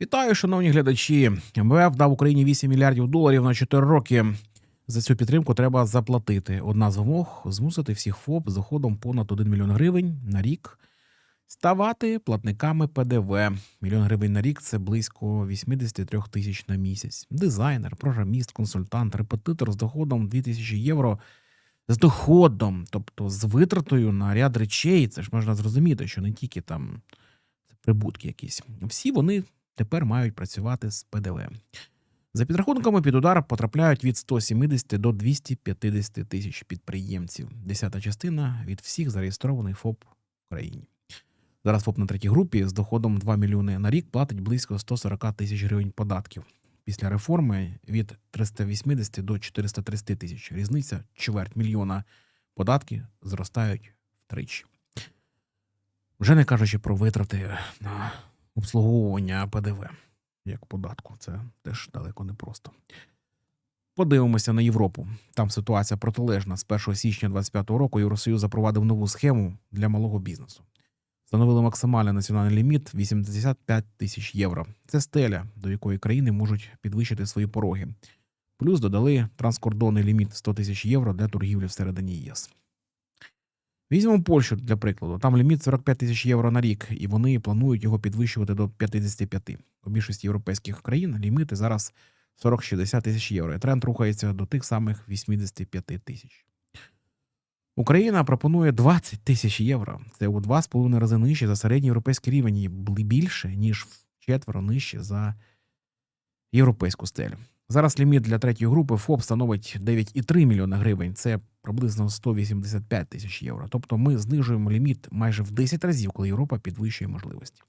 Вітаю, шановні глядачі. МВФ дав Україні 8 мільярдів доларів на 4 роки. За цю підтримку треба заплатити. Одна з вимог змусити всіх ФОП з доходом понад 1 мільйон гривень на рік ставати платниками ПДВ. Мільйон гривень на рік це близько 83 тисяч на місяць. Дизайнер, програміст, консультант, репетитор з доходом 2000 євро. З доходом, тобто з витратою на ряд речей, це ж можна зрозуміти, що не тільки там прибутки якісь. Всі вони тепер мають працювати з ПДВ. За підрахунками під удар потрапляють від 170 до 250 тисяч підприємців. Десята частина від всіх зареєстрованих ФОП в Україні. Зараз ФОП на третій групі з доходом 2 мільйони на рік платить близько 140 тисяч гривень податків. Після реформи від 380 до 430 тисяч. Різниця чверть мільйона. Податки зростають втричі. Вже не кажучи про витрати на обслуговування ПДВ як податку. Це теж далеко не просто. Подивимося на Європу. Там ситуація протилежна. З 1 січня 2025 року Євросоюз запровадив нову схему для малого бізнесу. Встановили максимальний національний ліміт 85 тисяч євро. Це стеля, до якої країни можуть підвищити свої пороги. Плюс додали транскордонний ліміт 100 тисяч євро для торгівлі всередині ЄС. Візьмемо Польщу для прикладу. Там ліміт 45 тисяч євро на рік, і вони планують його підвищувати до 55. У більшості європейських країн ліміти зараз 40-60 тисяч євро. І тренд рухається до тих самих 85 тисяч. Україна пропонує 20 тисяч євро. Це у 2,5 рази нижче за середній європейський рівень і більше, ніж в четверо нижче за європейську стелю. Зараз ліміт для третьої групи ФОП становить 9,3 мільйона гривень. Це приблизно 185 тисяч євро. Тобто ми знижуємо ліміт майже в 10 разів, коли Європа підвищує можливості.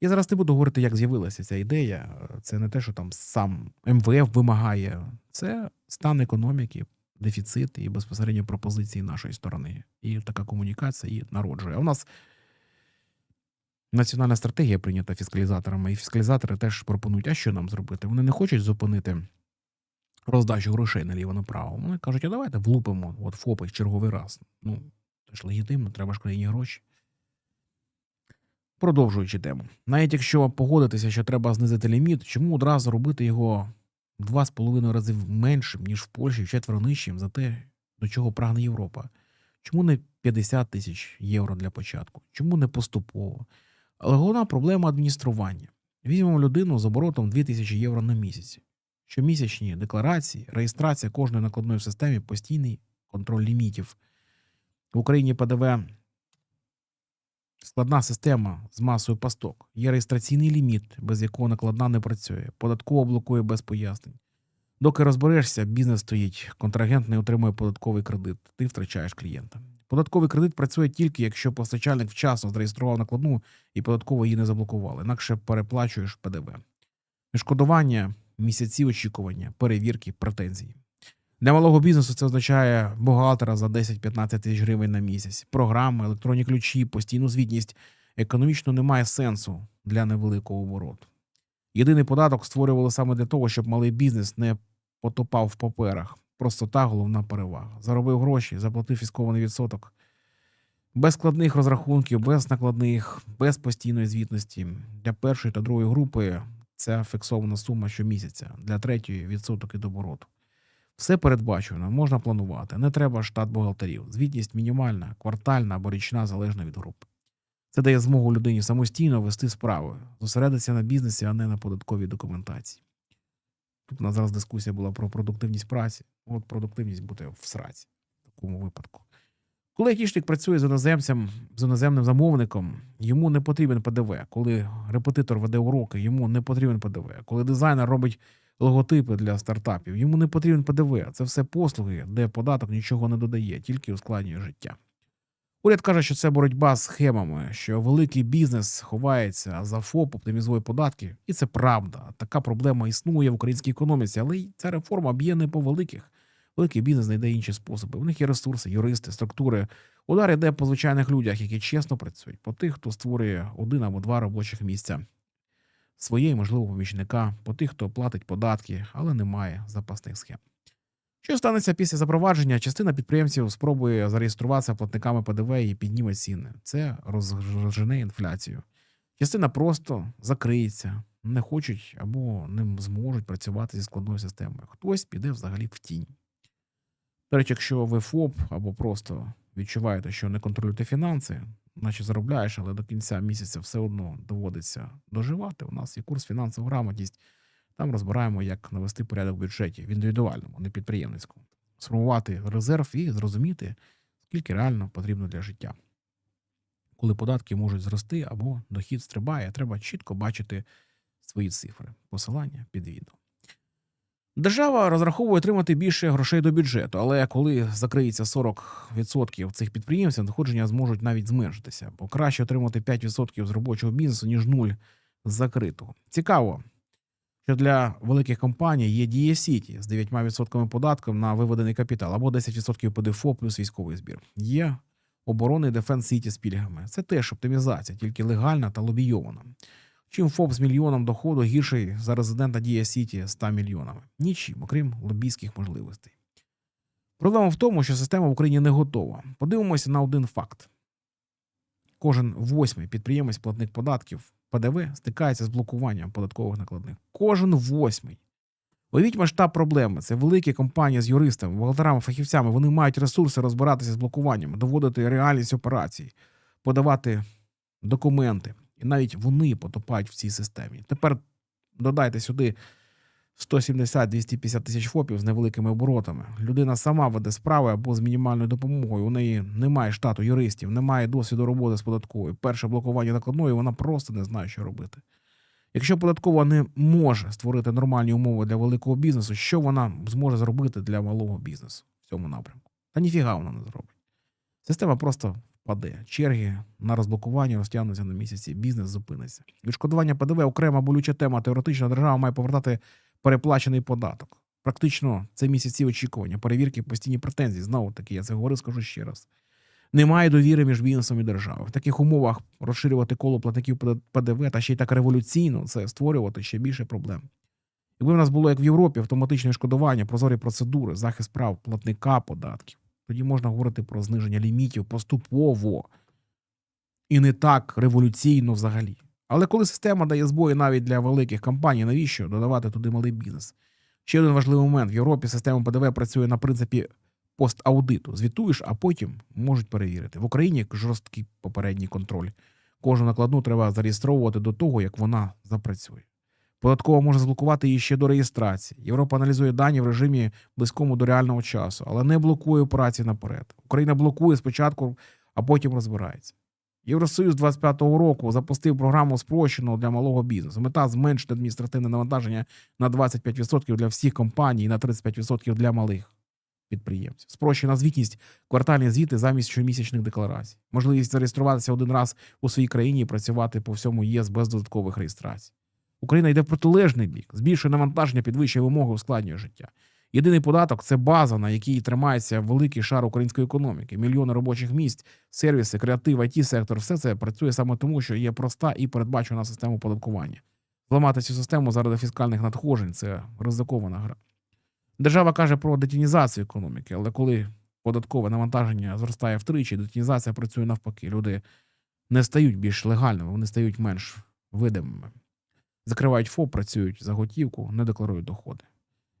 Я зараз не буду говорити, як з'явилася ця ідея. Це не те, що там сам МВФ вимагає, це стан економіки, дефіцит і безпосередньо пропозиції нашої сторони. І така комунікація її народжує. У нас національна стратегія прийнята фіскалізаторами, і фіскалізатори теж пропонують, а що нам зробити? Вони не хочуть зупинити роздачу грошей наліво-направо. Вони кажуть, а давайте влупимо от ФОПи черговий раз. Ну, це ж легітимно, треба ж країні гроші. Продовжуючи тему. Навіть якщо погодитися, що треба знизити ліміт, чому одразу робити його в два з половиною рази меншим, ніж в Польщі, в четверо нижчим за те, до чого прагне Європа? Чому не 50 тисяч євро для початку? Чому не поступово? Але головна проблема адміністрування. Візьмемо людину з оборотом 2000 євро на місяць. Щомісячні декларації, реєстрація кожної накладної в системі, постійний контроль лімітів. В Україні ПДВ складна система з масою пасток. Є реєстраційний ліміт, без якого накладна не працює. Податково блокує без пояснень. Доки розберешся, бізнес стоїть, контрагент не отримує податковий кредит, ти втрачаєш клієнта. Податковий кредит працює тільки, якщо постачальник вчасно зареєстрував накладну і податково її не заблокували, інакше переплачуєш ПДВ. Відшкодування, місяці очікування, перевірки, претензії. Для малого бізнесу це означає бухгалтера за 10-15 тисяч гривень на місяць, програми, електронні ключі, постійну звітність. Економічно немає сенсу для невеликого обороту. Єдиний податок створювали саме для того, щоб малий бізнес не потопав в паперах. Простота головна перевага. Заробив гроші, заплатив фіскований відсоток. Без складних розрахунків, без накладних, без постійної звітності. Для першої та другої групи це фіксована сума щомісяця, для третьої відсоток від обороту. Все передбачено, можна планувати. Не треба штат бухгалтерів. Звітність мінімальна, квартальна або річна залежно від групи. Це дає змогу людині самостійно вести справи, зосередитися на бізнесі, а не на податковій документації. Тут у нас зараз дискусія була про продуктивність праці. От продуктивність буде в сраці в такому випадку. Коли айтішник працює з іноземцем, з іноземним замовником, йому не потрібен ПДВ. Коли репетитор веде уроки, йому не потрібен ПДВ. Коли дизайнер робить логотипи для стартапів, йому не потрібен ПДВ. Це все послуги, де податок нічого не додає, тільки ускладнює життя. Уряд каже, що це боротьба з схемами, що великий бізнес ховається за ФОП, оптимізує податки, і це правда. Така проблема існує в українській економіці, але ця реформа б'є не по великих. Великий бізнес знайде інші способи. У них є ресурси, юристи, структури. Удар іде по звичайних людях, які чесно працюють, по тих, хто створює один або два робочих місця своєї, можливо, помічника, по тих, хто платить податки, але не має запасних схем. Що станеться після запровадження? Частина підприємців спробує зареєструватися платниками ПДВ і підніме ціни. Це розжене інфляцію. Частина просто закриється, не хочуть або не зможуть працювати зі складною системою. Хтось піде взагалі в тінь. До речі, якщо ви ФОП або просто відчуваєте, що не контролюєте фінанси, наче заробляєш, але до кінця місяця все одно доводиться доживати. У нас є курс фінансова грамотність. Там розбираємо, як навести порядок в бюджеті в індивідуальному, не підприємницькому, сформувати резерв і зрозуміти, скільки реально потрібно для життя. Коли податки можуть зрости або дохід стрибає, треба чітко бачити свої цифри. Посилання під відео. Держава розраховує отримати більше грошей до бюджету, але коли закриється 40% цих підприємців, надходження зможуть навіть зменшитися, бо краще отримати 5% з робочого бізнесу, ніж 0 з закритого. Цікаво, що для великих компаній є Дія Сіті з 9% податком на виведений капітал або 10% ПДФО плюс військовий збір. Є оборони Дефенс Сіті з пільгами. Це теж оптимізація, тільки легальна та лобійована. Чим ФОП з мільйоном доходу гірший за резидента Дія Сіті 100 мільйонами? Нічим, окрім лобійських можливостей. Проблема в тому, що система в Україні не готова. Подивимося на один факт: кожен восьмий підприємець платник податків ПДВ стикається з блокуванням податкових накладних. Кожен восьмий. Уявіть масштаб проблеми. Це великі компанії з юристами, бухгалтерами, фахівцями. Вони мають ресурси розбиратися з блокуванням, доводити реальність операцій, подавати документи. І навіть вони потопають в цій системі. Тепер додайте сюди 170-250 тисяч ФОПів з невеликими оборотами. Людина сама веде справи або з мінімальною допомогою. У неї немає штату юристів, немає досвіду роботи з податковою. Перше блокування накладної, вона просто не знає, що робити. Якщо податкова не може створити нормальні умови для великого бізнесу, що вона зможе зробити для малого бізнесу в цьому напрямку? Та ніфіга вона не зробить. Система просто впаде. Черги на розблокування розтягнуться на місяці, бізнес зупиниться. Відшкодування ПДВ окрема болюча тема. Теоретично держава має повертати переплачений податок. Практично це місяці очікування, перевірки, постійні претензії. Знову таки, я це говорю, скажу ще раз. Немає довіри між бізнесом і державою. В таких умовах розширювати коло платників ПДВ та ще й так революційно це створювати ще більше проблем. Якби в нас було як в Європі автоматичне шкодування, прозорі процедури, захист прав платника податків, тоді можна говорити про зниження лімітів поступово і не так революційно взагалі. Але коли система дає збої навіть для великих компаній, навіщо додавати туди малий бізнес? Ще один важливий момент: в Європі система ПДВ працює на принципі пост-аудиту. Звітуєш, а потім можуть перевірити. В Україні жорсткий попередній контроль. Кожну накладну треба зареєстровувати до того, як вона запрацює. Податкова може заблокувати її ще до реєстрації. Європа аналізує дані в режимі близькому до реального часу, але не блокує операції наперед. Україна блокує спочатку, а потім розбирається. Євросоюз 25-го року запустив програму спрощеного для малого бізнесу. Мета зменшити адміністративне навантаження на 25% для всіх компаній і на 35% для малих підприємців. Спрощена звітність, квартальні звіти замість щомісячних декларацій. Можливість зареєструватися один раз у своїй країні і працювати по всьому ЄС без додаткових реєстрацій. Україна йде в протилежний бік, збільшує навантаження, підвищує вимоги, ускладнює життя. Єдиний податок це база, на якій тримається великий шар української економіки, мільйони робочих місць, сервіси, креатив, it сектор все це працює саме тому, що є проста і передбачена система оподаткування. Зламати цю систему заради фіскальних надходжень це ризикована гра. Держава каже про детінізацію економіки, але коли податкове навантаження зростає втричі, детінізація працює навпаки. Люди не стають більш легальними, вони стають менш видимими. Закривають ФОП, працюють за готівку, не декларують доходи.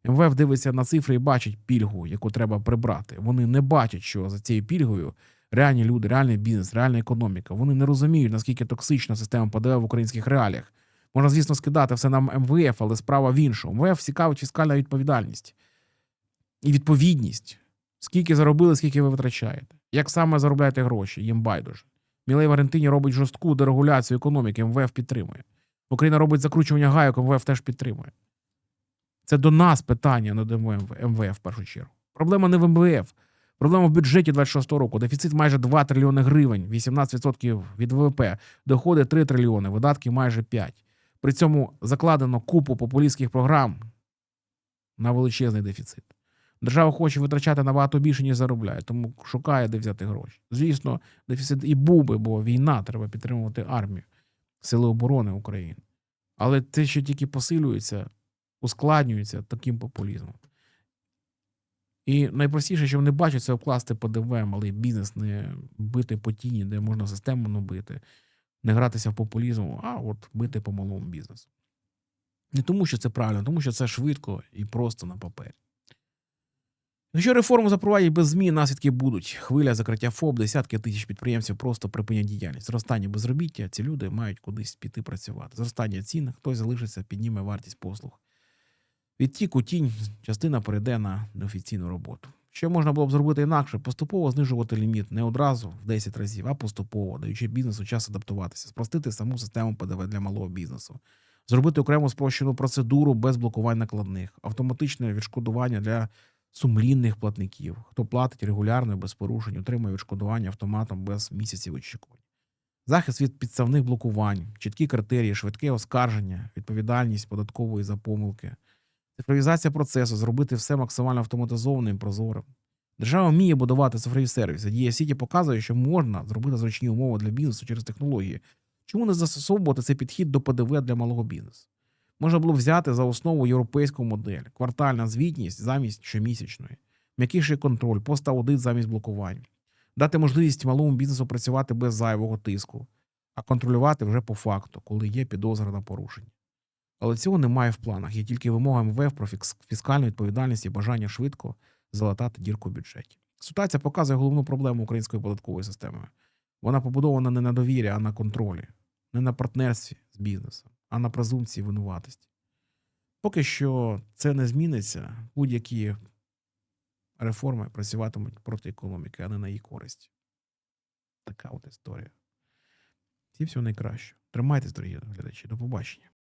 МВФ дивиться на цифри і бачить пільгу, яку треба прибрати. Вони не бачать, що за цією пільгою реальні люди, реальний бізнес, реальна економіка. Вони не розуміють, наскільки токсична система ПДВ в українських реаліях. Можна, звісно, скидати все на МВФ, але справа в іншому. МВФ цікавить фіскальна відповідальність і відповідність. Скільки заробили, скільки ви витрачаєте. Як саме заробляєте гроші? Їм байдуже. Мілей Валентині робить жорстку дерегуляцію економіки, МВФ підтримує. Україна робить закручування гайок, МВФ теж підтримує. Це до нас питання, до МВФ в першу чергу. Проблема не в МВФ. Проблема в бюджеті 26 року. Дефіцит майже 2 трильйони гривень, 18% від ВВП, доходи 3 трильйони, видатки майже 5. При цьому закладено купу популістських програм на величезний дефіцит. Держава хоче витрачати набагато більше, ніж заробляє, тому шукає, де взяти гроші. Звісно, дефіцит і був би, бо війна, треба підтримувати армію, Сили оборони України. Але це ще тільки посилюється, ускладнюється таким популізмом. І найпростіше, що вони бачать, це обкласти ПДВ, малий бізнес, не бити по тіні, де можна систему набити, не гратися в популізм, а от бити по малому бізнесу. Не тому, що це правильно, тому що це швидко і просто на папері. Якщо реформу запровадять без змін, наслідки будуть. Хвиля закриття ФОП, десятки тисяч підприємців просто припинять діяльність. Зростання безробіття, ці люди мають кудись піти працювати. Зростання цін, хтось залишиться, підніме вартість послуг. Відтік у тінь, частина перейде на неофіційну роботу. Що можна було б зробити інакше? Поступово знижувати ліміт не одразу в 10 разів, а поступово, даючи бізнесу час адаптуватися, спростити саму систему ПДВ для малого бізнесу, зробити окрему спрощену процедуру без блокувань накладних, автоматичне відшкодування для сумлінних платників. Хто платить регулярно без порушень, отримує відшкодування автоматом без місяців очікувань. Захист від підставних блокувань, чіткі критерії, швидке оскарження, відповідальність податкової за помилки, цифровізація процесу, зробити все максимально автоматизованим і прозорим. Держава вміє будувати цифрові сервіси. Дія Сіті показує, що можна зробити зручні умови для бізнесу через технології. Чому не застосовувати цей підхід до ПДВ для малого бізнесу? Можна було взяти за основу європейську модель, квартальна звітність замість щомісячної, м'якіший контроль, пост-аудит замість блокувань, дати можливість малому бізнесу працювати без зайвого тиску, а контролювати вже по факту, коли є підозра на порушення. Але цього немає в планах. Є тільки вимога МВФ про фіскальну відповідальність і бажання швидко залатати дірку в бюджеті. Ситуація показує головну проблему української податкової системи. Вона побудована не на довірі, а на контролі, не на партнерстві з бізнесом, а на презумпції винуватості. Поки що це не зміниться, будь-які реформи працюватимуть проти економіки, а не на її користь. Така от історія. Всім всього найкращого. Тримайтесь, дорогі глядачі. До побачення.